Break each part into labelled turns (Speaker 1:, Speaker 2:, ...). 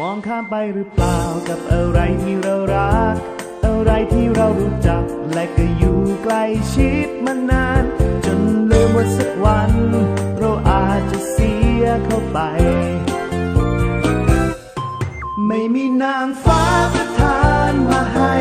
Speaker 1: มองข้ามไปหรือเปล่ากับอะไรที่เรารัก อะไรที่เรารู้จัก และก็อยู่ใกล้ชิดมานาน จนลืมว่าสักวัน เราอาจจะเสียเข้าไป ไม่มีนางฟ้าประทานมาให้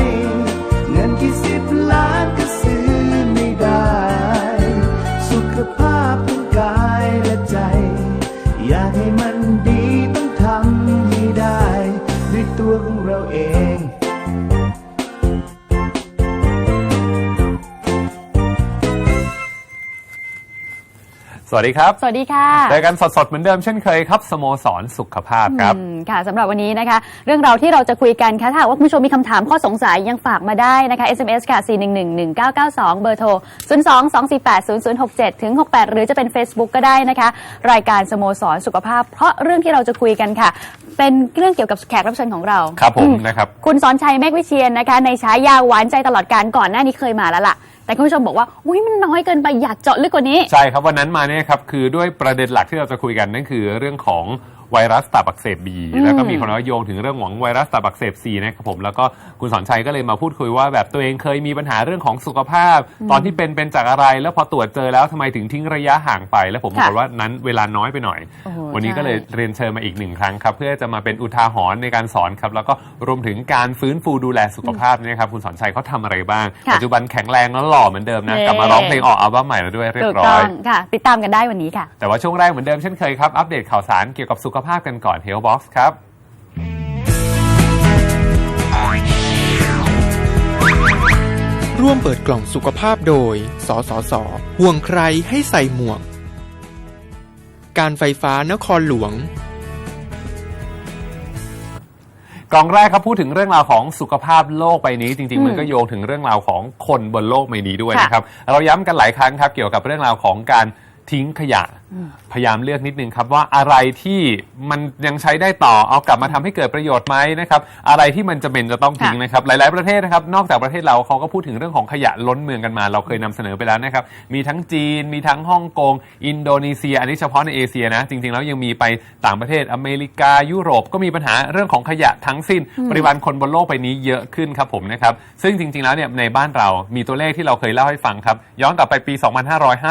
Speaker 1: วั
Speaker 2: สดีครับ
Speaker 3: สวัสดีค่ะ
Speaker 2: เจอกันสดๆ เหมือนเดิมเช่นเคยครับ สโมสรสุขภาพครับ
Speaker 3: อืมค่ะสำหรับวันนี้นะคะ เรื่องราวที่เราจะคุยกันค่ะถ้าหากว่าคุณผู้ชมมีคำถามข้อสงสัยยังฝากมาได้นะคะ SMS ค่ะ 4111992 เบอร์โทร 022480067ถึง68 หรือจะเป็น Facebook ก็ได้นะคะ รายการสโมสรสุขภาพ เพราะเรื่องที่เราจะคุยกันค่ะ เป็นเรื่องเกี่ยวกับแขกรับเชิญของเรา
Speaker 2: ครับผม
Speaker 3: อื
Speaker 2: นะครับ
Speaker 3: คุณสอนชัยเมฆวิเชียนนะคะ ในฉายาหวานใจตลอดการก่อนหน้านี้เคยมาแล้วล่ะ แต่คุณผู้ชมบอกว่าอุ้ยมันน้อยเกินไปอยากเจาะลึกกว่านี้
Speaker 2: ใช่ครับวันนั้นมาเนี่ยครับคือด้วยประเด็นหลักที่เราจะคุยกันนั่นคือเรื่องของ ไวรัสตับอักเสบบีแล้วก็มีคนเอาโยงถึงเรื่องของไวรัสตับอักเสบซีนะครับผมแล้วก็คุณสอนชัยก็เลยมาพูดคุยว่า แบบตัวเองเคยมีปัญหาเรื่องของสุขภาพ ตอนที่เป็นเป็นจากอะไร แล้วพอตรวจเจอแล้วทำไมถึงทิ้งระยะห่างไป แล้วผมบอกฏว่านั้นเวลาน้อยไปหน่อย
Speaker 3: โอ้โห
Speaker 2: วันนี้
Speaker 3: ใช่
Speaker 2: ก็เลยเรียนเชิญมาอีกหนึ่งครั้งครับ เพื่อจะมาเป็นอุทาหรณ์ในการสอนครับ แล้วก็รวมถึงการฟื้นฟูดูแลสุขภาพเนี่ยครับคุณสอนชัยเขาทำอะไรบ้าง
Speaker 3: ค่ะ
Speaker 2: ปัจจุบันแข็งแรงแล้วหล่อเหมือนเดิมนะ
Speaker 3: เย้
Speaker 2: กลับมาร้องเพลงออกอัลบั้มใหม่แล้วด้วยเรีย
Speaker 3: ถู
Speaker 2: บ
Speaker 3: ก
Speaker 2: ร้
Speaker 3: ต้
Speaker 2: อ
Speaker 3: อยงค่ะติดตามกันได้วันนี้ค่ะ
Speaker 2: แต่ว่าช่วงแรกเหมือนเดิมเช่นเคยครับอัปเดตข่าวสารเกี่ยวกับสุขภาพกันก่อน Health Box ครับ
Speaker 4: ร่วมเปิดกล่องสุขภาพโดย สสส ห่วงใครให้ใส่หมวก การไฟฟ้านครหลวง
Speaker 2: กล่องแรกครับพูดถึงเรื่องราวของสุขภาพโลกใบนี้ จริง ๆ มันก็โยงถึงเรื่องราวของคนบนโลกใบนี้ด้วย
Speaker 3: ค่ะ
Speaker 2: นะครับ เราย้ำกันหลายครั้งครับ เกี่ยวกับเรื่องราวของการ ทิ้งขยะ พยายามเลือกนิดนึงครับว่าอะไรที่มันยังใช้ได้ต่อเอากลับมาทำให้เกิดประโยชน์ไหมนะครับ อะไรที่มันจะเป็นจะต้องทิ้ง
Speaker 3: ค่ะ
Speaker 2: นะครับ หลาย ๆประเทศนะครับ นอกจากประเทศเราเขาก็พูดถึงเรื่องของขยะล้นเมืองกันมา เราเคยนำเสนอไปแล้วนะครับ มีทั้งจีน มีทั้งฮ่องกง อินโดนีเซีย อันนี้เฉพาะในเอเชียนะ จริง ๆ แล้วยังมีไปต่างประเทศอเมริกายุโรปก็มีปัญหาเรื่องของขยะทั้งสิ้น ปริมาณคนบนโลกใบนี้เยอะขึ้นครับผมนะครับซึ่งจริง ๆ แล้วเนี่ยในบ้านเรามีตัวเลขที่เราเคยเล่าให้ฟังครับย้อนกลับไปปี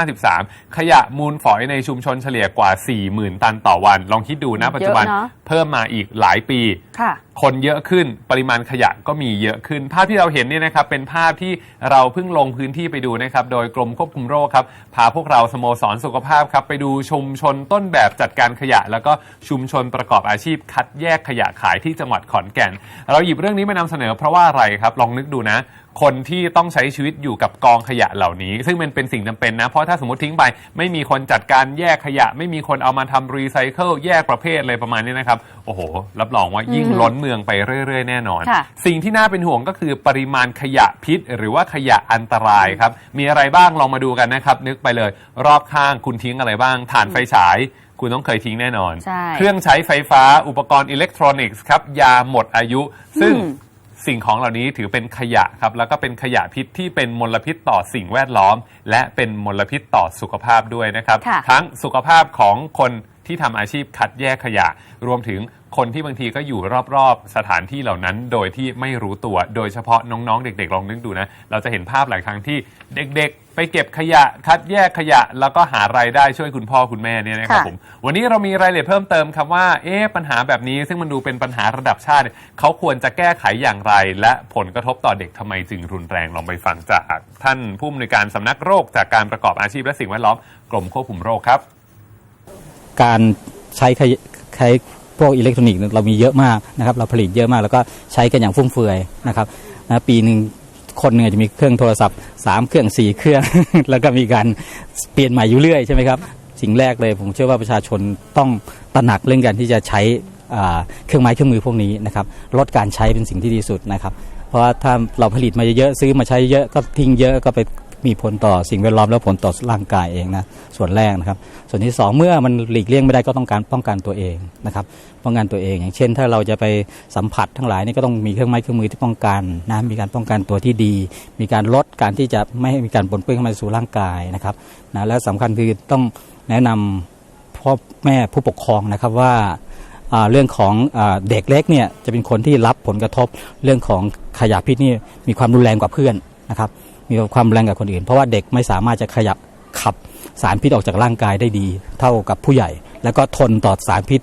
Speaker 2: 2553 ขยะมูลฝอยในชุมชนเฉลี่ยกว่า 40,000 ตันต่อวัน ลองคิดดูนะปัจจุบัน
Speaker 3: เยอะเนอะ
Speaker 2: เพิ่มมาอีกหลายปี
Speaker 3: ค่ะ
Speaker 2: คนเยอะขึ้นปริมาณขยะก็มีเยอะขึ้น ภาพที่เราเห็นเนี่ยนะครับเป็นภาพที่เราเพิ่งลงพื้นที่ไปดูนะครับโดยกรมควบคุมโรคครับพาพวกเราสโมสรสุขภาพครับไปดูชุมชนต้นแบบจัดการขยะ แล้วก็ชุมชนประกอบอาชีพ คัดแยกขยะขายที่จังหวัดขอนแก่น เราหยิบเรื่องนี้มานำเสนอเพราะว่าอะไรครับลองนึกดูนะ คนที่ต้องใช้ชีวิตอยู่กับกองขยะเหล่านี้ ซึ่งมันเป็นสิ่งจำเป็นนะ เพราะถ้าสมมติทิ้งไป ไม่มีคนจัดการแยกขยะ ไม่มีคนเอามาทำรีไซเคิลแยกประเภทอะไรประมาณนี้นะครับ โอ้โห รับรองว่ายิ่งล้นเมืองไปเรื่อย ๆ แน่นอน
Speaker 3: ค่ะ
Speaker 2: สิ่งที่น่าเป็นห่วงก็คือปริมาณขยะพิษ หรือว่าขยะอันตรายครับ มีอะไรบ้างลองมาดูกันนะครับ นึกไปเลย รอบข้างคุณทิ้งอะไรบ้างถ่านไฟฉายคุณต้องเคยทิ้งแน่นอน
Speaker 3: ใช่
Speaker 2: เครื่องใช้ไฟฟ้าอุปกรณ์อิเล็กทรอนิกส์ครับยาหมดอายุ ซึ่ง
Speaker 3: อืม
Speaker 2: สิ่งของเหล่านี้ถือเป็นขยะครับ แล้วก็เป็นขยะพิษที่เป็นมลพิษต่อสิ่งแวดล้อม และเป็นมลพิษต่อสุขภาพด้วยนะครับ
Speaker 3: ค่ะ
Speaker 2: ทั้งสุขภาพของคน ที่ทำอาชีพคัดแยกขยะ รวมถึงคนที่บางทีก็อยู่รอบๆ สถานที่เหล่านั้น โดยที่ไม่รู้ตัว โดยเฉพาะน้องๆ เด็ก ๆ ลองนึกดูนะ เราจะเห็นภาพหลายครั้งที่เด็ก ๆ ไปเก็บขยะ คัดแยกขยะ แล้วก็หารายได้ช่วยคุณพ่อคุณแม่เนี่ยนะครับ
Speaker 3: ค่ะ
Speaker 2: ผม วันนี้เรามีรายละเอียดเพิ่มเติมครับว่า เอ๊ะปัญหาแบบนี้ ซึ่งมันดูเป็นปัญหาระดับชาติเนี่ยเขาควรจะแก้ไขอย่างไร และผลกระทบต่อเด็กทำไมจึงรุนแรง ลองไปฟังจาก ท่านผู้อำนวยการสำนักโรคจากการประกอบอาชีพและสิ่งแวดล้อมกรมควบคุมโรคครับ
Speaker 5: การใช้ใช้พวกอิเล็กทรอนิกส์เรามีเยอะมากนะครับ เราผลิตเยอะมากแล้วก็ใช้กันอย่างฟุ่มเฟือยนะครับนะปีหนึ่งคนหนึ่งจะมีเครื่องโทรศัพท์ 3 เครื่อง 4 เครื่อง แล้วก็มีการเปลี่ยนใหม่อยู่เรื่อยใช่ไหมครับสิ่งแรกเลยผมเชื่อว่าประชาชนต้องตระหนักเรื่องการที่จะใช้เครื่องไม้เครื่องมือพวกนี้นะครับลดการใช้เป็นสิ่งที่ดีสุดนะครับ เพราะว่าถ้าเราผลิตมาเยอะๆซื้อมาใช้เยอะก็ทิ้งเยอะก็ไป มีผลต่อสิ่งแวดล้อมและผลต่อร่างกายเองนะส่วนแรกนะครับ ส่วนที่สองเมื่อมันหลีกเลี่ยงไม่ได้ก็ต้องการป้องกันตัวเองนะครับ ป้องกันตัวเอง อย่างเช่น ถ้าเราจะไปสัมผัสทั้งหลายนี่ก็ต้องมีเครื่องไม้เครื่องมือที่ป้องกันนะมีการป้องกันตัวที่ดี มีการลดการที่จะไม่ให้มีการปนเปื้อนเข้ามาสู่ร่างกายนะครับนะและสำคัญคือต้องแนะนำพ่อแม่ผู้ปกครองนะครับว่าเรื่องของอเด็กเล็กเนี่ยจะเป็นคนที่รับผลกระทบเรื่องของขยะพิษนี่มีความรุนแรงกว่าเพื่อนนะครับ มีความแรงกับคนอื่น เพราะว่าเด็กไม่สามารถจะขยับขับสารพิษออกจากร่างกายได้ดี เท่ากับผู้ใหญ่ แล้วก็ทนต่อสารพิษ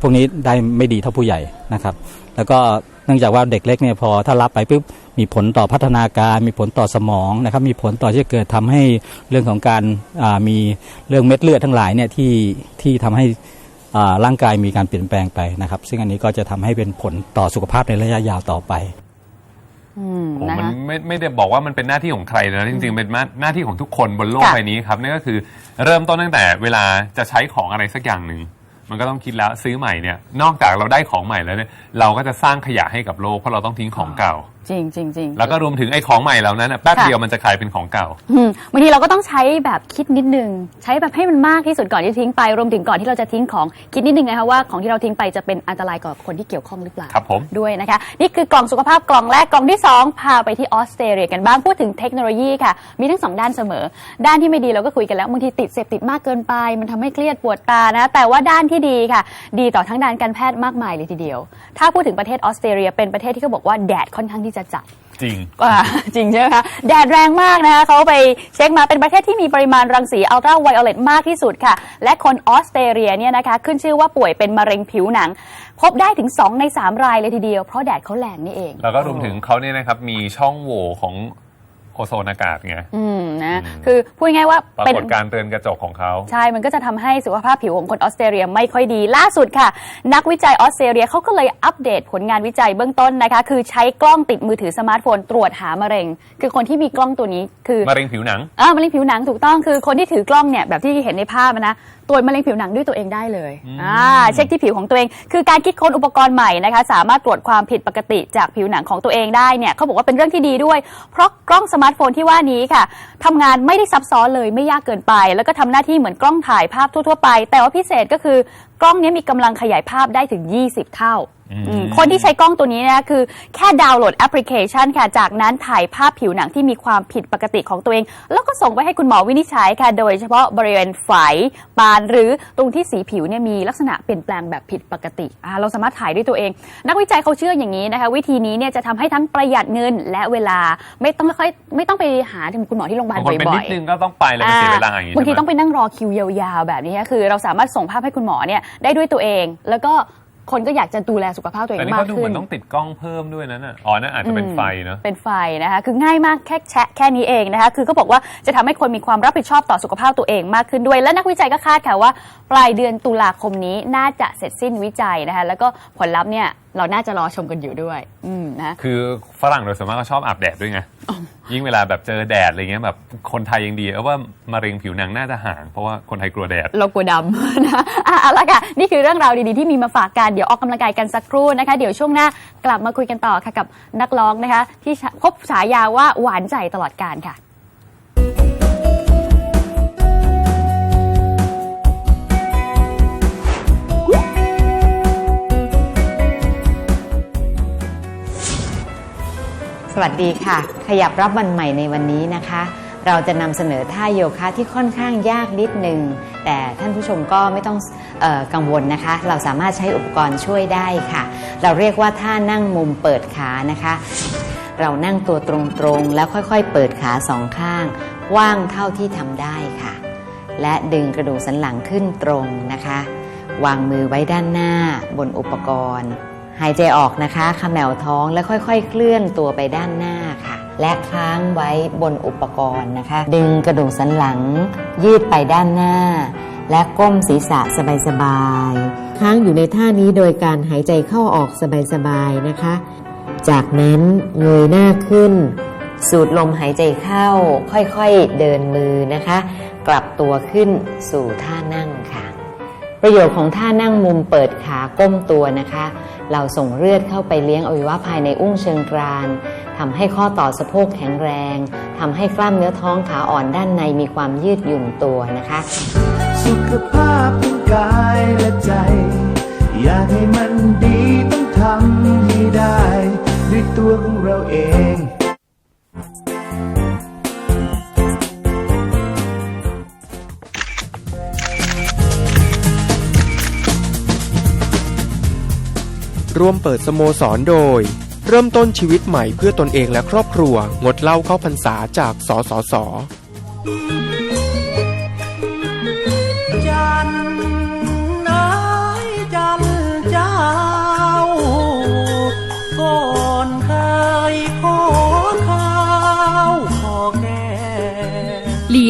Speaker 5: พวกนี้ได้ไม่ดีเท่าผู้ใหญ่นะครับ แล้วก็เนื่องจากว่าเด็กเล็กเนี่ยพอถ้ารับไปปุ๊บมีผลต่อพัฒนาการ มีผลต่อสมองนะครับ มีผลต่อที่เกิดทำให้เรื่องของการมีเรื่องเม็ดเลือดทั้งหลายเนี่ยที่ที่ทำให้ร่างกายมีการเปลี่ยนแปลงไปนะครับ ซึ่งอันนี้ก็จะทำให้เป็นผลต่อสุขภาพในระยะยาวต่อไป
Speaker 3: อืม
Speaker 2: โอ้
Speaker 3: นะ
Speaker 2: มัน
Speaker 3: คะ
Speaker 2: ไม่ไม่ได้บอกว่ามันเป็นหน้าที่ของใครนะจริงๆเป็นหน้าที่ของทุกคนบนโลก
Speaker 3: ค่ะ
Speaker 2: ใบนี้ครับนั่นก็คือเริ่มต้นตั้งแต่เวลาจะใช้ของอะไรสักอย่างหนึ่งมันก็ต้องคิดแล้วซื้อใหม่เนี่ยนอกจากเราได้ของใหม่แล้วเนี่ยเราก็จะสร้างขยะให้กับโลกเพราะเราต้องทิ้งของเก่า
Speaker 3: จริงจริงจริง
Speaker 2: แล้วก็รวมถึงไอ้ของใหม่เหล่านั้นนะแป๊บ
Speaker 3: ค่ะ
Speaker 2: เดียวมันจะกลายเป็นของเก่า
Speaker 3: อืมบางทีเราก็ต้องใช้แบบคิดนิดนึง ใช้แบบให้มันมากที่สุดก่อนที่จะทิ้งไป รวมถึงก่อนที่เราจะทิ้งของคิดนิดนึงนะคะว่าของที่เราทิ้งไปจะเป็นอันตรายกับคนที่เกี่ยวข้องหรือเปล่า
Speaker 2: ครับผม
Speaker 3: ด้วยนะคะนี่คือกล่องสุขภาพกล่องแรกกล่องที่ 2 พาไปที่ออสเตรเลียกันบ้างพูดถึงเทคโนโลยีค่ะ มีทั้งสองด้านเสมอ ด้านที่ไม่ดีเราก็คุยกันแล้วบางทีติดเสพติดมากเกินไป มันทำให้เครียดปวดตานะแต่ว่าด้านที่ดีค่ะ ดีต่อทั้งด้านการแพทย์มากมายเลยทีเดียว ถ้าพูดถึงประเทศออสเตรเลียเป็นประเทศที่เขาบอกว่าแดดค่อนข้างที่จะจัด
Speaker 2: จริง
Speaker 3: อ่าจริงใช่ไหมคะแดดแรงมากนะคะเขาไปเช็คมาเป็นประเทศที่มีปริมาณรังสีอัลตราไวโอเลตมากที่สุดค่ะ และคนออสเตรเลียเนี่ยนะคะขึ้นชื่อว่าป่วยเป็นมะเร็งผิวหนัง พบได้ถึง 2 ใน 3 รายเลยทีเดียว เพราะแดดเขาแรงนี่เอง
Speaker 2: แล้วก็รวมถึงเขาเนี่ยนะครับมีช่องโหว่ของ โอโซนอากาศไง
Speaker 3: อืมนะคือพูดง่ายๆว่า
Speaker 2: ปรา
Speaker 3: เป็น
Speaker 2: กฏการณ์เรือนกระจกของเขา
Speaker 3: ใช่ มันก็จะทำให้สุขภาพผิวของคนออสเตรเลียไม่ค่อยดีล่าสุดค่ะ นักวิจัยออสเตรเลียเขาก็เลยอัปเดตผลงานวิจัยเบื้องต้นนะคะ คือใช้กล้องติดมือถือสมาร์ทโฟนตรวจหามะเร็ง คือคนที่มีกล้องตัวนี้คือ
Speaker 2: มะเร็งผิวหนัง
Speaker 3: อ่ามะเร็งผิวหนังถูกต้องคือคนที่ถือกล้องเนี่ยแบบที่เห็นในภาพอะนะ ตรวจมะเร็งผิวหนังด้วยตัวเองได้เลยอ่าเช็คที่ผิวของตัวเอง คือการคิดค้นอุปกรณ์ใหม่นะคะ สามารถตรวจความผิดปกติจากผิวหนังของตัวเองได้เนี่ยเขาบอกว่าเป็นเรื่องที่ดีด้วย เพราะกล้องสมาร์ทโฟนที่ว่านี้ค่ะทำงานไม่ได้ซับซ้อนเลยไม่ยากเกินไป แล้วก็ทำหน้าที่เหมือนกล้องถ่ายภาพทั่ว ๆ ไป แต่ว่าพิเศษก็คือกล้องนี้มีกำลังขยายภาพได้ถึง 20 เท่าอืม คนที่ใช้กล้องตัวนี้นะคือแค่ดาวน์โหลดแอปพลิเคชันค่ะ จากนั้นถ่ายภาพผิวหนังที่มีความผิดปกติของตัวเอง แล้วก็ส่งไปให้คุณหมอวินิจฉัยค่ะ โดยเฉพาะบริเวณไฝปานหรือตรงที่สีผิวเนี่ยมีลักษณะเปลี่ยนแปลงแบบผิดปกติอ่าเราสามารถถ่ายด้วยตัวเอง นักวิจัยเขาเชื่ออย่างนี้นะคะ วิธีนี้เนี่ยจะทำให้ทั้งประหยัดเงินและเวลาไม่ต้องค่อยไม่ต้องไปหาถึงคุณหมอที่โรงพยาบาล
Speaker 2: บางคนเป็น
Speaker 3: บ่
Speaker 2: นิ
Speaker 3: อ
Speaker 2: ด
Speaker 3: ย
Speaker 2: นึงก็ต้องไปแล้วมันเสียเวลาอย่างนี้
Speaker 3: บางที
Speaker 2: ใช่ไหม
Speaker 3: ต้องไปนั่งรอคิวยาวๆ แบบนี้คือ เราสามารถส่งภาพให้คุณหมอเนี่ยได้ด้วยตัวเอง แล้วก็ คนก็อยากจะดูแลสุขภาพตัวเอ
Speaker 2: แต่
Speaker 3: ง
Speaker 2: นี่
Speaker 3: มาก
Speaker 2: เขาดูเห
Speaker 3: ขึ้
Speaker 2: มือนน ต้องติดกล้องเพิ่มด้วยนั่นน่ะอ๋อนั่นอาจจะเป็นไฟเนอะ
Speaker 3: เป็นไฟนะคะ คือง่ายมากแค่แชะแค่นี้เองนะคะ คือก็บอกว่าจะทำให้คนมีความรับผิดชอบต่อสุขภาพตัวเองมากขึ้นด้วย และนักวิจัยก็คาดค่ะว่า ปลายเดือนตุลาคมนี้น่าจะเสร็จสิ้นวิจัยนะคะ แล้วก็ผลลัพธ์เนี่ย เราน่าจะรอชมกันอยู่ด้วย อืมนะ
Speaker 2: คือฝรั่งโดยส่วนมากก็ชอบอาบแดดด้วยไง ยิ่งเวลาแบบเจอแดดอะไรเงี้ยแบบคนไทยยังดีเอาว่ามะเร็งผิวหนังน่าจะห่างเพราะว่าคนไทยกลัวแดด
Speaker 3: เรากลัวดำนะอะเอาละค่ะ นี่คือเรื่องราวดีๆที่มีมาฝากกัน เดี๋ยวออกกำลังกายกันสักครู่นะคะ เดี๋ยวช่วงหน้ากลับมาคุยกันต่อค่ะกับนักร้องนะคะ ที่พบฉายาว่าหวานใจตลอดการค่ะ
Speaker 6: วัสดีค่ะ ขยับรับวันใหม่ในวันนี้นะคะ เราจะนำเสนอท่าโยคะที่ค่อนข้างยากนิดหนึ่งแต่ท่านผู้ชมก็ไม่ต้องออกังวลนะคะ เราสามารถใช้อุปกรณ์ช่วยได้ค่ะ เราเรียกว่าท่านั่งมุมเปิดขานะคะ เรานั่งตัวตรงๆ แล้วค่อยๆ เปิดขาสองข้างว้างเท่าที่ทำได้ค่ะ และดึงกระดูกสันหลังขึ้นตรงนะคะ วางมือไว้ด้านหน้าบนอุปกรณ์ หายใจออกนะคะเขมวท้องแล้วค่อยๆ เคลื่อนตัวไปด้านหน้าค่ะ และค้างไว้บนอุปกรณ์นะคะ ดึงกระดูกสันหลัง ยืดไปด้านหน้า และก้มศีรษะสบายๆค้างอยู่ในท่านี้โดยการหายใจเข้าออกสบายๆนะคะ จากนั้นเงยหน้าขึ้น สูดลมหายใจเข้า ค่อยๆเดินมือนะคะ กลับตัวขึ้นสู่ท่านั่งค่ะ ประโยชน์ของท่านั่งมุมเปิดขาก้มตัวนะคะ เราส่งเลือดเข้าไปเลี้ยงอวัยวะภายในอุ้งเชิงกรานทำให้ข้อต่อสะโพกแข็งแรงทำให้กล้ามเนื้อท้องขาอ่อนด้านในมีความยืดหยุ่นตัวนะคะ
Speaker 1: สุขภาพทั้งกายและใจ อยากให้มันดีต้องทำให้ได้ ด้วยตัวของเราเอง
Speaker 4: ร่วมเปิดสโมสรโดย เริ่มต้นชีวิตใหม่เพื่อตนเองและครอบครัว งดเหล้าเข้าพรรษาจากสสส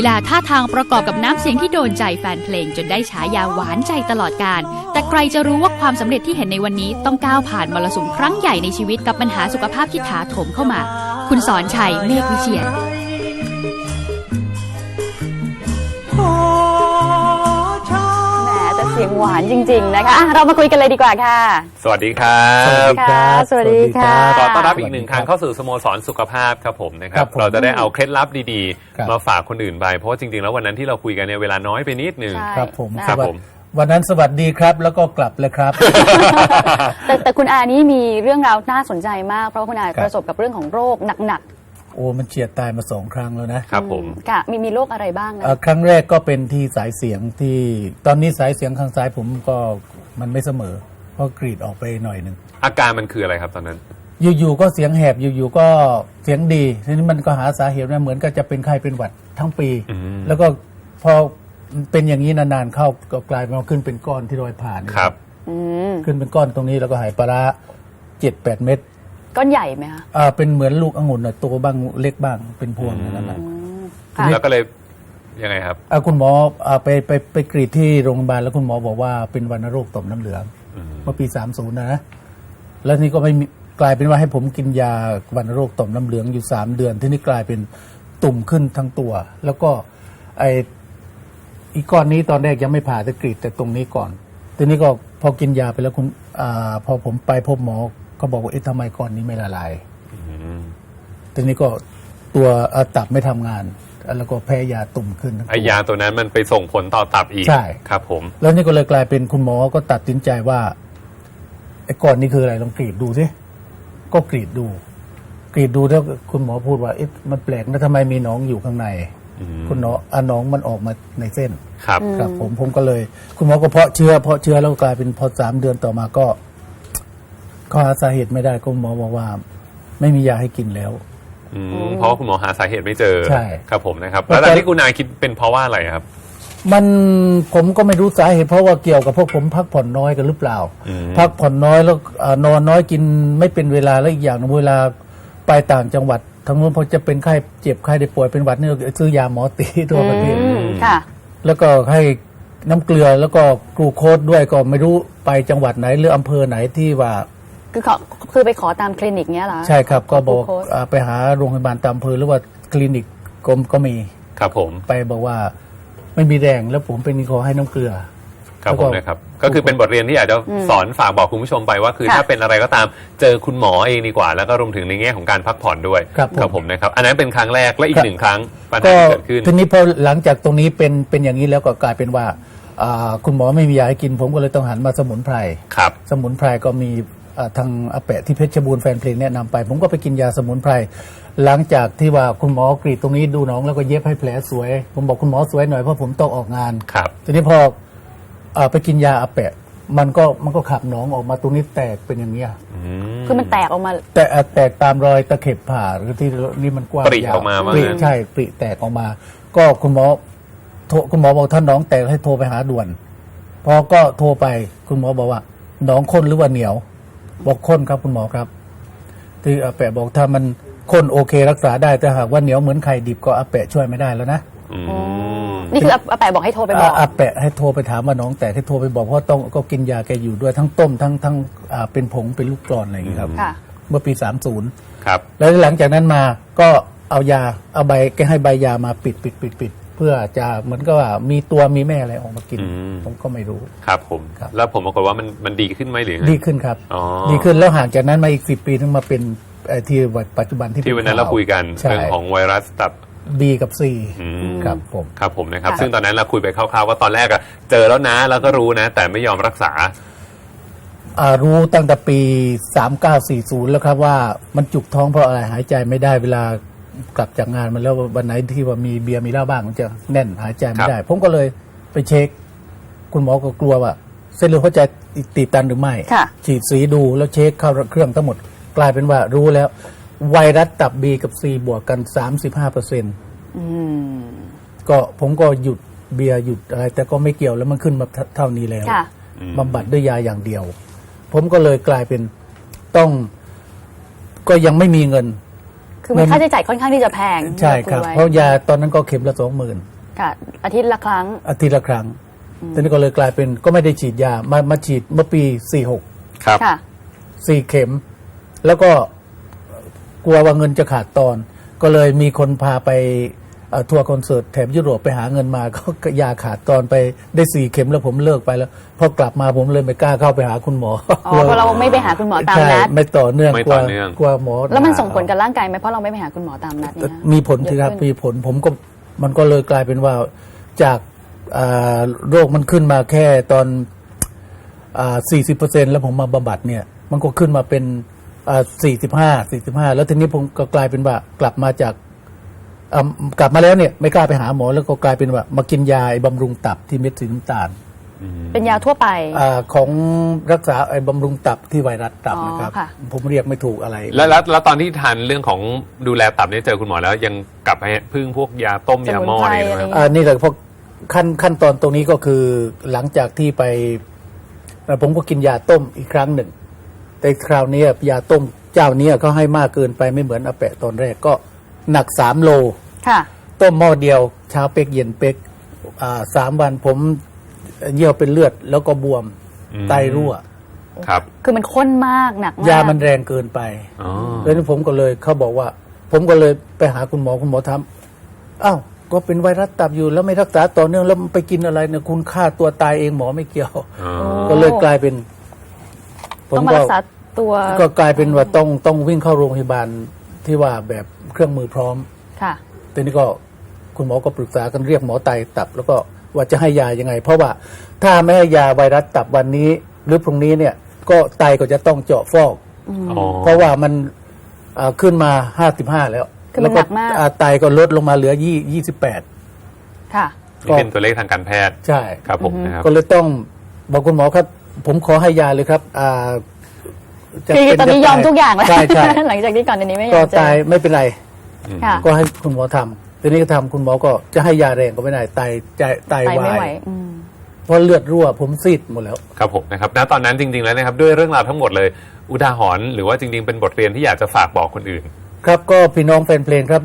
Speaker 7: ลาท่าทางประกอบกับน้ำเสียงที่โดนใจแฟนเพลงจนได้ฉายาหวานใจตลอดการ แต่ใครจะรู้ว่าความสำเร็จที่เห็นในวันนี้ต้องก้าวผ่านมรสุมครั้งใหญ่ในชีวิตกับปัญหาสุขภาพที่ถาโถมเข้ามา คุณสอนชัยเมฆวิเชียร
Speaker 3: สียงหวานจริง ๆ นะคะอะเรามาคุยกันเลยดีกว่าค่ะ
Speaker 2: สวัสดีครับ
Speaker 3: ค่ะสวัสดีค่ะ
Speaker 2: ขอต้อนรับอีกหนึ่งครั้งเข้าสู่สโมสรสุขภาพครับผมนะครั
Speaker 8: ครับบผม
Speaker 2: เราจะได้เอาเคล็ดลับดี
Speaker 8: ครับ
Speaker 2: ๆ มาฝากคนอื่นไปเพราะว่าจริง ๆ แล้ววันนั้นที่เราคุยกันเนี่ยเวลาน้อยไปนิดนึง
Speaker 3: ใช่
Speaker 8: ครับผม
Speaker 2: ครับ
Speaker 8: สวัส
Speaker 2: ผม
Speaker 8: วันนั้นสวัสดีครับแล้วก็กลับเลยครับ
Speaker 3: แต่แต่คุณอานี่มีเรื่องราวน่าสนใจมาก เพราะว่าคุณอา
Speaker 8: ครับ
Speaker 3: ประสบกับเรื่องของโรคหนัก
Speaker 8: โอ้มันเฉียดตายมาสองครั้งแล้วนะครับ
Speaker 2: ผม
Speaker 3: ๆค่ะมีมีโรคอะไรบ้างนะ
Speaker 8: เอ่อครั้งแรกก็เป็นที่สายเสียงที่ ตอนนี้สายเสียงข้างซ้ายผมก็มันไม่เสมอ เพราะกรีดออกไปหน่อยหนึ่ง
Speaker 2: อาการมันคืออะไรครับตอนนั้น
Speaker 8: อยู่ๆก็เสียงแหบอยู่ๆก็เสียงดีทีนี้มันก็หาสาเหตุไม่เหมือนกับจะเป็นไข้เป็นหวัดทั้งปี
Speaker 2: อืม
Speaker 8: แล้วก็พอเป็นอย่างนี้นานๆเข้าก็กลายเป็นว่าขึ้นเป็นก้อนที่รอยผ่าน
Speaker 2: ครับ
Speaker 3: อืม
Speaker 8: ขึ้นเป็นก้อนตรงนี้แล้วก็หายปลาร้าเจ็ดแปดเม็ด
Speaker 3: ก้อนใหญ่ไหมคะ
Speaker 8: อ่าเป็นเหมือนลูกองุ่นน่ะโตบ้างเล็กบ้างเป็นพวงอย่างนั้นแหละ
Speaker 3: ค่ะ
Speaker 2: แล้วก็เลยยังไงครับ
Speaker 8: อ่าคุณหมออ่าไปไปไปกรีดที่โรงพยาบาลแล้วคุณหมอบอกว่าเป็นวัณโรคต่อมน้ำเหลือง
Speaker 2: อืม
Speaker 8: เมื่อปี 30 นะนะ แล้วนี่ก็ไม่มีกลายเป็นว่าให้ผมกินยาวัณโรคต่อมน้ำเหลืองอยู่ 3 เดือน ที่นี่กลายเป็นตุ่มขึ้นทั้งตัว แล้วก็ไออีกก้อนนี้ตอนแรกยังไม่ผ่าแต่กรีดแต่ตรงนี้ก่อน ทีนี้ก็พอกินยาไปแล้วคุณอาพอผมไปพบหมอ ก็บอกว่าเอ๊ะทำไมก้อนนี้ไม่ละลาย
Speaker 2: อืม
Speaker 8: ทีนี้ก็ตัวอ่าตับไม่ทำงาน แล้วก็แพ้ยาตุ่มขึ้นทั้งตัว
Speaker 2: ไอยาตัวนั้นมันไปส่งผลต่อตับอีก
Speaker 8: ใช่
Speaker 2: ครับ ผม
Speaker 8: แล้วนี่ก็เลยกลายเป็นคุณหมอก็ตัดสินใจว่าไอ้ก้อนนี้คืออะไรลองกรีดดูสิก็กรีดดู กรีดดูแล้วคุณหมอพูดว่าเอ๊ะมันแปลกนะทำไมมีหนองอยู่ข้างใน
Speaker 2: อืม
Speaker 8: คุณหมออะหนองมันออกมาในเส้น
Speaker 2: ครับ
Speaker 8: ครับ ผมผมก็เลย คุณหมอก็เพาะเชื้อเพาะเชื้อแล้วก็กลายเป็นพอสามเดือนต่อมาก็ ก็หาสาเหตุไม่ได้คุณหมอบอกว่า ไม่มียาให้กินแล้ว
Speaker 2: อืมเพราะว่าคุณหมอหาสาเหตุไม่เจอ
Speaker 8: ใช่
Speaker 2: ครับผมนะครับ
Speaker 8: แล้
Speaker 2: แล้ว
Speaker 8: ว
Speaker 2: ตอน
Speaker 8: แต่
Speaker 2: ที่คุณนายคิดเป็นเพราะว่าอะไรครับ
Speaker 8: มันผมก็ไม่รู้สาเหตุเพราะว่าเกี่ยวกับพวกผมพักผ่อนน้อยกันหรือเปล่า
Speaker 2: อืม
Speaker 8: พักผ่อนน้อยแล้วอ่านอนน้อยกินไม่เป็นเวลาแล้วอีกอย่างหนึ่งเวลาไปต่างจังหวัดทั้งนู้นพอจะเป็นไข้เจ็บไข้ได้ป่วยเป็นหวัดนี่ก็ซื้อยาหมอตีทั่วประเทศ
Speaker 3: อืมค่ะ
Speaker 8: แล้วก็ให้น้ำเกลือแล้วก็กรูโคสด้วยก็ไม่รู้ไปจังหวัดไหนหรืออำเภอไหนที่ว่า
Speaker 3: คือขอคือไปขอตามคลินิกเนี้ยเหรอ
Speaker 8: ใช่ครับก็บอก
Speaker 3: กรูโค้ช
Speaker 8: อ่าไปหาโรงพยาบาลตามอำเภอหรือว่าคลินิกกรมก็มี
Speaker 2: ครับผม
Speaker 8: ไปบอกว่าไม่มีแรงแล้วผมเป็นขอให้น้ำเกลือ
Speaker 2: ครับ
Speaker 8: แล้วก็
Speaker 2: ผมนะครับ ก็คือเป็นบทเรียนที่อยากจะสอนฝากบอกคุณผู้ชมไปว่าคือ
Speaker 3: ค่ะ
Speaker 2: ถ้าเป็นอะไรก็ตามเจอคุณหมอเองดีกว่า แล้วก็รวมถึงในแง่ของการพักผ่อนด้วย
Speaker 8: ครับผม
Speaker 2: ผมนะครับ อันนั้นเป็นครั้งแรกและอี
Speaker 8: ครั
Speaker 2: ก
Speaker 8: บ
Speaker 2: หนึ่งครั้งปัญหา
Speaker 8: ก็
Speaker 2: ที่เกิดขึ้น
Speaker 8: ทีนี้พอหลังจากตรงนี้เป็นเป็นอย่างนี้แล้วก็กลายเป็นว่าอ่าคุณหมอไม่มียาให้กิน ผมก็เลยต้องหันมาสมุนไพร
Speaker 2: ครับ
Speaker 8: สมุนไพรก็มีอ่า ทางอาแปะที่เพชรบูรณ์แฟนเพลงแนะนำไป ผมก็ไปกินยาสมุนไพร หลังจากที่ว่าคุณหมอกรีดตรงนี้ดูหน้องแล้วก็เย็บให้แผลสวย ผมบอกคุณหมอสวยหน่อยเพราะผมต้องออกงาน
Speaker 2: ครับ
Speaker 8: ทีนี้พออาไปกินยาอาแปะ มันก็มันก็ขับหนองออกมาตรงนี้แตกเป็นอย่างนี้ย
Speaker 2: อืม
Speaker 3: คือมันแตกออกมา
Speaker 8: แต่อะแตกตามรอยตะเข็บผ่าหรือที่นี่มันกว้าง
Speaker 2: ปริ
Speaker 8: ยาว
Speaker 2: ออกมาว่า
Speaker 8: ปริ
Speaker 2: งั้น
Speaker 8: ใช่ปริแตกออกมา ก็คุณหมอโทรคุณหมอบอกถ้าน้องแตกให้โทรไปหาด่วนพอก็โทรไปคุณหมอบอกว่าหนองข้นหรือว่าเหนียว บอกข้นครับคุณหมอครับ ที่อาแปะบอกถ้ามันข้นโอเครักษาได้แต่หากว่าเหนียวเหมือนไข่ดิบก็อาแปะช่วยไม่ได้แล้วนะ
Speaker 2: อืม
Speaker 3: นี่คืออาอาแปะบอกให้โทรไปบอก
Speaker 8: อาแปะให้โทรไปถามว่าน้องแตกให้โทรไปบอกเพราะต้องก็กินยาแกอยู่ด้วยทั้งต้มทั้งทั้งอ่าเป็นผงเป็นลูกกรอนอะไรอย่างนี้ครับ
Speaker 3: ค่ะ
Speaker 8: เมื่อปี30
Speaker 2: ครับ
Speaker 8: แล้วหลังจากนั้นมาก็เอายาเอาใบแกให้ใบยามาปิดปิดปิดปิด เพื่อจะเหมือนกับว่ามีตัวมีแม่อะไรออกมากิน
Speaker 2: อืม
Speaker 8: ผมก็ไม่รู้
Speaker 2: ครับผม
Speaker 8: ครับ
Speaker 2: แล้วผมปรากฏว่ามันมันดีขึ้นไหมหรือไง
Speaker 8: ดีขึ้นครับ
Speaker 2: อ๋อ
Speaker 8: ดีขึ้นแล้วห่างจากนั้นมาอีกสิปีถึงมาเป็นเอ่อที่ปัจจุบันที่
Speaker 2: ที่วันนั้นเราคุยกัน
Speaker 8: ใช่
Speaker 2: เรื่องของไวรัสตับ
Speaker 8: บีกับซี
Speaker 2: อืม
Speaker 8: ครับผม
Speaker 2: ครับผมนะครับ
Speaker 3: ค่ะ
Speaker 2: ซึ่งตอนนั้นเราคุยไปคร่าวๆว่าตอนแรกอะเจอแล้วนะแล้วก็รู้นะ แต่ไม่ยอมรักษา
Speaker 8: อ่ารู้ตั้งแต่ปี 3940 แล้วครับว่ามันจุกท้องเพราะอะไรหายใจไม่ได้เวลา กลับจากงานมาแล้ววันไหนที่ว่ามีเบียร์มีเหล้าบ้างมันจะแน่นหายใจไม่ได้ ผมก็เลยไปเช็ค คุณหมอก็กลัวว่า เส้นเลือดหัวใจตีบตันหรือไม่
Speaker 3: ค่ะ
Speaker 8: ฉีดสีดูแล้วเช็คเข้าเครื่องทั้งหมดกลายเป็นว่ารู้แล้ว ไวรัสตับ B กับ C บวกกัน35เปอร์เซ็นต์
Speaker 3: อืม
Speaker 8: ก็ผมก็หยุดเบียร์หยุดอะไร แต่ก็ไม่เกี่ยวแล้วมันขึ้นมาเท่านี้แล้ว
Speaker 3: ค่ะ
Speaker 8: บำบัดด้วยยาอย่างเดียว ผมก็เลยกลายเป็นต้องก็ยังไม่มีเงิน
Speaker 3: คือมันค่าใช้จ่ายค่อนข้างที่จะแพง
Speaker 8: ใช่ครับ
Speaker 3: ที่
Speaker 8: เพราะยาตอนนั้นก็เข็มละสองหมื่น
Speaker 3: ค่ะอาทิตย์ละครั้ง
Speaker 8: อาทิตย์ละครั้งทีนี้ก็เลยกลายเป็นก็ไม่ได้ฉีดยามามาฉีดเมื่อปีสี่หก
Speaker 2: ครับ
Speaker 3: ค่ะ
Speaker 8: สี่เข็ม แล้วก็กลัวว่าเงินจะขาดตอน ก็เลยมีคนพาไปเอ่อ ทัวร์คอนเสิร์ตแถบยุโรปไปหาเงินมา ก็ยาขาดตอนไปได้สี่เข็มแล้วผมเลิกไปแล้วพอกลับมาผมเลยไม่กล้าเข้าไปหาคุณหมอ
Speaker 3: อ๋อเพราะเราไม่ไปหาคุณหมอตาม
Speaker 8: ใช่
Speaker 3: นัด
Speaker 8: ไม่ต่อเนื่อง
Speaker 2: ไม่
Speaker 8: กลั
Speaker 2: ต่
Speaker 8: ว
Speaker 2: อเนื่อง
Speaker 8: กลัวหมอ
Speaker 3: แล้วมัน
Speaker 8: ด่า
Speaker 3: ส่งผลกับร่างกายไหมเพราะเราไม่ไปหาคุณหมอตามนัดเนี่ย
Speaker 8: มีผลสิครับ
Speaker 3: เยอะขึ้น
Speaker 8: มีผลผมก็มันก็เลยกลายเป็นว่าจากอ่าโรคมันขึ้นมาแค่ตอนสี่สิบเปอร์เซ็นแล้วผมมาบำบัดเนี่ย มันก็ขึ้นมาเป็นสี่สิบห้าสี่สิบห้าแล้วทีนี้ผมก็กลายเป็นว่ากลับมาจากอ่า กลับมาแล้วเนี่ยไม่กล้าไปหาหมอแล้วก็กลายเป็นว่ามากินยาไอ้บำรุงตับที่เม็ดสีน้ำตาล
Speaker 3: เป็นยาทั่วไป
Speaker 8: อาของรักษาไอ้บำรุงตับที่ไวรัสตับ
Speaker 3: อ๋อ
Speaker 8: นะครับ
Speaker 3: ค่ะ
Speaker 8: ผมเรียกไม่ถูกอะไร
Speaker 2: แล้วแล้วแล้วตอนที่ทานเรื่องของดูแลตับเนี่ยเจอคุณหมอแล้วยังกลับไปพึ่งพวกยาต้มยาหม้ออะไรอย่างเงี้ยไหมครับ
Speaker 8: อ่านี่แหละเพราะขั้นขั้นตอนตรงนี้ก็คือหลังจากที่ไปเอ่อผมก็กินยาต้มอีกครั้งหนึ่ง แต่คราวนี้ยาต้มเจ้าเนี้เขาให้มากเกินไปไม่เหมือนอาแปะตอนแรกก็ หนักสามโล
Speaker 3: ค่ะ
Speaker 8: ต้มหม้อเดียวเช้าเป็กเย็นเป็กอ่าสามวันผมเยี่ยวเป็นเลือดแล้วก็บวม
Speaker 2: อืม
Speaker 8: ไตรั่ว
Speaker 2: ครับ
Speaker 3: คือมันข้นมากหนักมาก
Speaker 8: ยามันแรงเกินไป
Speaker 2: อ๋อ
Speaker 8: แล้วนี่ผมก็เลยเขาบอกว่า ผมก็เลยไปหาคุณหมอคุณหมอทำอ้าวก็เป็นไวรัสตับอยู่แล้วไม่รักษาต่อเนื่องแล้วมันไปกินอะไรเนี่ยคุณฆ่าตัวตายเองหมอไม่เกี่ยว
Speaker 2: อ๋อ
Speaker 8: ก็เลยกลายเป็น
Speaker 3: ต้องมารักษาตัว
Speaker 8: ก็กลายเป็นว่าต้องต้องวิ่งเข้าโรงพยาบาล ที่ว่าแบบเครื่องมือพร้อม
Speaker 3: ค่ะ
Speaker 8: ทีนี้ก็คุณหมอก็ปรึกษากันเรียกหมอไตตับ แล้วก็ว่าจะให้ยายังไง เพราะว่าถ้าไม่ให้ยาไวรัสตับวันนี้ หรือพรุ่งนี้เนี่ย ก็ไตก็จะต้องเจาะฟอก
Speaker 2: อ๋อ
Speaker 8: เพราะว่ามันอ่าขึ้นมาห้าสิบห้าแล้ว
Speaker 3: คือมันหนักมาก
Speaker 8: อ่ไตก็ลดลงมาเหลือยี่ยี่สิบแปด
Speaker 3: ค่ะ
Speaker 2: นี่เป็นตัวเลขทางการแพทย์
Speaker 8: ใช่
Speaker 2: ครับผมนะครับ
Speaker 8: ก็เลยต้องบอกคุณหมอครับ ผมขอให้ยาเลยครับอ่า จะ
Speaker 3: คือ
Speaker 8: เป็
Speaker 3: ตอนนี้ยอมทุกอย่างแล้ว
Speaker 8: ใช่ใช่
Speaker 3: หลังจากที่ก่อนอันนี้ไม่ย
Speaker 8: ก็
Speaker 3: อมเจอ
Speaker 8: ตายไม่เป็นไร
Speaker 3: ค่ะ
Speaker 8: ก็ให้คุณหมอทำทีนี้ก็ทำคุณหมอก็จะให้ยาแรงก็ไม่ได้ไตใจไต
Speaker 3: ไป
Speaker 8: วา
Speaker 3: ไม่ไหวย
Speaker 8: ย
Speaker 3: อืม
Speaker 8: เพราะเลือดรั่วผมซีดหมดแล้ว
Speaker 2: ครับผมนะครับณตอนนั้นจริง ๆแล้วนะครับ ด้วยเรื่องราวทั้งหมดเลย อุทาหรณ์หรือว่าจริง ๆ เป็นบทเรียนที่อยากจะฝากบอกคนอื่น
Speaker 8: ครับก็พี่น้องแฟนเพลงครับ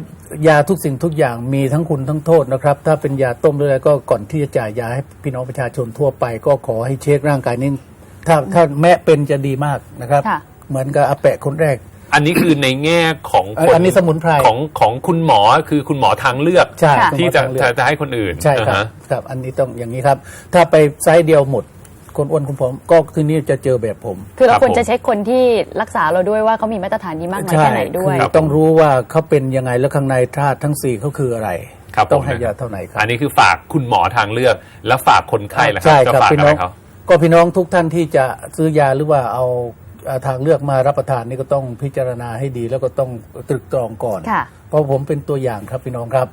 Speaker 8: ยาทุกสิ่งทุกอย่างมีทั้งคุณทั้งโทษนะครับ ถ้าเป็นยาต้มหรืออะไรก็ก่อนที่จะจ่ายยาให้พี่น้องประชาชนทั่วไป ก็ขอให้เช็คร่างกายนี้ ถ้าถ้าแม้เป็นจะดีมากนะครับ
Speaker 3: ค่ะ
Speaker 8: เหมือนกับอาแปะคนแรก
Speaker 2: อันนี้คือในแง่ของ
Speaker 8: เอ่อ
Speaker 2: คน
Speaker 8: อันนี้สมุนไพร
Speaker 2: ของของคุณหมอคือคุณหมอทางเลือก
Speaker 8: ใช่
Speaker 3: ค่ะ
Speaker 2: ที่จะ
Speaker 8: คุณหมอทางเลือก
Speaker 2: จะจะให้คนอื่น
Speaker 8: ใช่ครับ
Speaker 2: อ่าฮะ
Speaker 8: ครับ อันนี้ต้องอย่างนี้ครับ ถ้าไปไซส์เดียวหมด คนอ้วนคนผอมก็คืนนี้จะเจอแบบผม
Speaker 3: คือเรา
Speaker 2: ครับ
Speaker 3: ควรจะ
Speaker 2: ผม
Speaker 3: เช็คคนที่รักษาเราด้วยว่าเขามีมาตรฐานดีมากน้อยแค่ไหนด้วย
Speaker 8: คือต้องรู้ว่าเขาเป็นยังไงแล้วข้างในธาตุทั้งสี่เขาคืออะไร
Speaker 2: ครับ
Speaker 8: ต้อง
Speaker 2: ผม
Speaker 8: ให้ยาเท่าไหร่ครับ
Speaker 2: อันนี้คือฝากคุณหมอทางเลือก และฝากคนไข้แหละครั
Speaker 8: ใช่
Speaker 2: จะ
Speaker 8: ครับ
Speaker 2: ฝาก
Speaker 8: พี่
Speaker 2: อะ
Speaker 8: น้
Speaker 2: ไร
Speaker 8: อง
Speaker 2: เขา
Speaker 8: ก็พี่น้องทุกท่านที่จะซื้อยาหรือว่าเอาเอาทางเลือกมารับประทานนี่ก็ต้องพิจารณาให้ดี แล้วก็ต้องตรึกตรองก่อน
Speaker 3: ค่ะ
Speaker 8: เพราะผมเป็นตัวอย่างครับพี่น้องครับ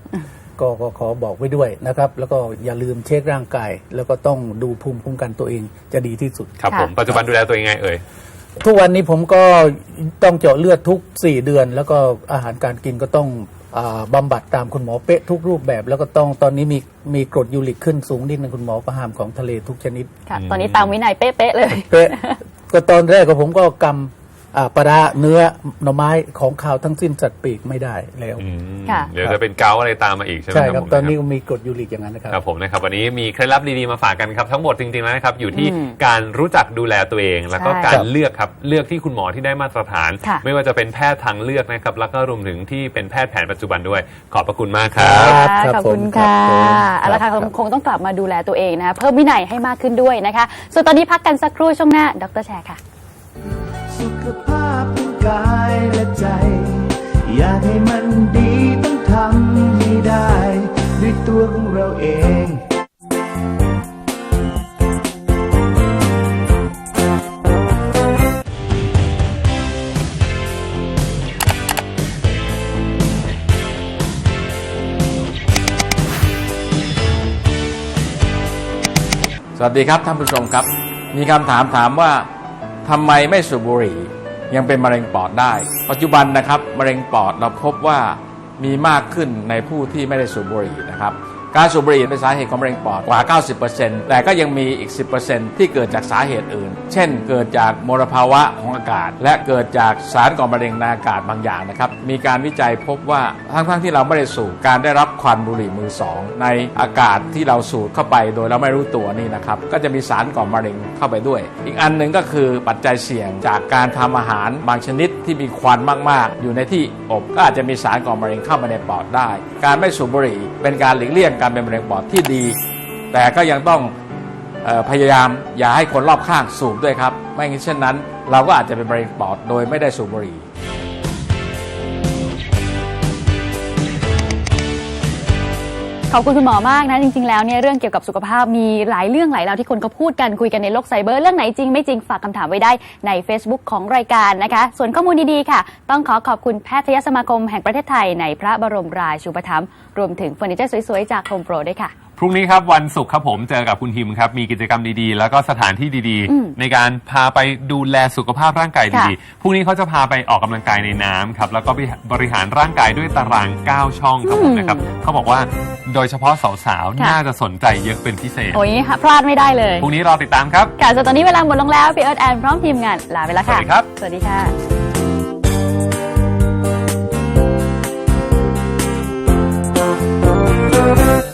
Speaker 8: ก็ก็ขอบอกไว้ด้วยนะครับ แล้วก็อย่าลืมเช็คร่างกาย แล้วก็ต้องดูภูมิคุ้มกันตัวเองจะดีที่สุด
Speaker 2: ครับ
Speaker 3: ค่ะ
Speaker 2: ผมปัจจุบันดูแลตัวเองไงเอ่ย
Speaker 8: ทุกวันนี้ผมก็ต้องเจาะเลือดทุก 4 เดือน แล้วก็อาหารการกินก็ต้องอา บำบัดตามคุณหมอเป๊ะทุกรูปแบบ แล้วก็ต้องตอนนี้มีมีกรดยูริกขึ้นสูงนิดนึงคุณหมอก็ห้ามของทะเลทุกชนิด
Speaker 3: ค่ะตอนนี้ตามวินัยเป๊ะๆเลย
Speaker 8: เป๊ะก็ตอนแรกก็ผมก็กำอ่า ปลาร้าเนื้อหน่อไม้ของข่าวทั้งสิ้นสัตว์ปีกไม่ได้แล้ว
Speaker 2: อืม
Speaker 3: ค่ะ
Speaker 2: เดี๋ยวจะเป็นเกาต์อะไรตามมาอีกใช่ไหม
Speaker 8: ใช่
Speaker 2: ค
Speaker 8: ค
Speaker 2: รั
Speaker 8: รั
Speaker 2: บบผม
Speaker 8: ตอนนี้ะ
Speaker 2: ค
Speaker 8: ก็
Speaker 2: รับ
Speaker 8: มีกรดยูริกอย่างนั้นนะครับ
Speaker 2: ครับผมนะครับวันนี้มีเคล็ดลับดีๆมาฝากกันครับ ทั้งหมดจริงๆแล้วนะครับอยู่ที่
Speaker 3: อืม
Speaker 2: การรู้จักดูแลตัวเอง แล้วก็
Speaker 3: ใช่
Speaker 2: การเลือกครับเลือกที่คุณหมอที่ได้มาตรฐาน
Speaker 3: ค่ะ
Speaker 2: ไม่ว่าจะเป็นแพทย์ทางเลือกนะครับแล้วก็รวมถึงที่เป็นแพทย์แผนปัจจุบันด้วย ขอบพระคุณมากครับ
Speaker 8: ครับ
Speaker 3: ค่ะ
Speaker 8: ครับ
Speaker 3: ขอบคุณ
Speaker 8: ผมครั
Speaker 3: ค่ะ
Speaker 8: บผม
Speaker 3: เอาละค่ะ
Speaker 8: ครับ
Speaker 3: คงต้องกลับมาดูแลตัวเองนะคะเพิ่มวินัยให้มากขึ้นด้วยนะคะ ส่วนตอนนี้พักกันสักครู่ช่วงหน้าดรแชร์ค่ะ
Speaker 1: สุขภาพทั้งกายและใจ อยากให้มันดีต้องทำให้ได้ ด้วยตัวของเราเอง
Speaker 9: สวัสดีครับท่านผู้ชมครับ มีคำถามถามว่า ทำไมไม่สูบบุหรี่ยังเป็นมะเร็งปอดได้ ปัจจุบันนะครับมะเร็งปอดเราพบว่ามีมากขึ้นในผู้ที่ไม่ได้สูบบุหรี่นะครับ การสูบบุหรี่เป็นสาเหตุของมะเร็งปอดกว่า 90%แต่ก็ยังมีอีก 10%ที่เกิดจากสาเหตุอื่น เช่น เกิดจากมลภาวะของอากาศ และเกิดจากสารก่อมะเร็งในอากาศบางอย่างนะครับ มีการวิจัยพบว่าทั้งๆที่เราไม่ได้สูบการได้รับควันบุหรี่มือสองในอากาศที่เราสูดเข้าไปโดยเราไม่รู้ตัวนี่นะครับ ก็จะมีสารก่อมะเร็งเข้าไปด้วย อีกอันหนึ่งก็คือปัจจัยเสี่ยงจากการทำอาหารบางชนิดที่มีควันมากๆ อยู่ในที่อบก็อาจจะมีสารก่อมะเร็งเข้ามาในปอดได้ การไม่สูบบุหรี่เป็นการหลีกเลี่ยงการเป็นมะเร็งปอดที่ดี แต่ก็ยังต้องออพยายามอย่าให้คนรอบข้างสูบด้วยครับ ไม่งั้นเช่นนั้น เราก็อาจจะเป็นมะเร็งปอดโดยไม่ได้สูบบุหรี่
Speaker 3: ขอบคุณคุณหมอมากนะ จริง ๆ แล้วเนี่ยเรื่องเกี่ยวกับสุขภาพมีหลายเรื่องหลายราวที่คนก็พูดกันคุยกันในโลกไซเบอร์เรื่องไหนจริงไม่จริงฝากคำถามไว้ได้ใน Facebook ของรายการนะคะ ส่วนข้อมูลดีๆค่ะ ต้องขอขอบคุณแพทยสมาคมแห่งประเทศไทยในพระบรมราชูปถัมภ์รวมถึงเฟอร์นิเจอร์สวยๆจากโฮมโปรด้วยค่ะ
Speaker 2: พรุ่งนี้ครับวันศุกร์ครับผมเจอกับคุณทิมครับ มีกิจกรรมดีๆ แล้วก็สถานที่ดี
Speaker 3: อืม
Speaker 2: ๆ ในการพาไปดูแลสุขภาพร่างกาย
Speaker 3: ค่ะ
Speaker 2: ดีๆพรุ่งนี้เขาจะพาไปออกกำลังกายในน้ำครับ แล้วก็บริหารร่างกายด้วยตาราง 9 ช่องครับผมนะครับเขาบอกว่าโดยเฉพาะสาวๆ
Speaker 3: ค่ะ
Speaker 2: น่าจะสนใจเยอะเป็นพิเศษ
Speaker 3: โอ้ยพลาดไม่ได้เลย
Speaker 2: พรุ่งนี้รอติดตามครับ
Speaker 3: ค่ะส่วนตอนนี้เวลาหมดลงแล้วพี่เอิร์ธแอนพร้อมทีมงานลาไปแล้วค่ะ
Speaker 2: สวัสดีครับ
Speaker 3: สวัสดีค่ะ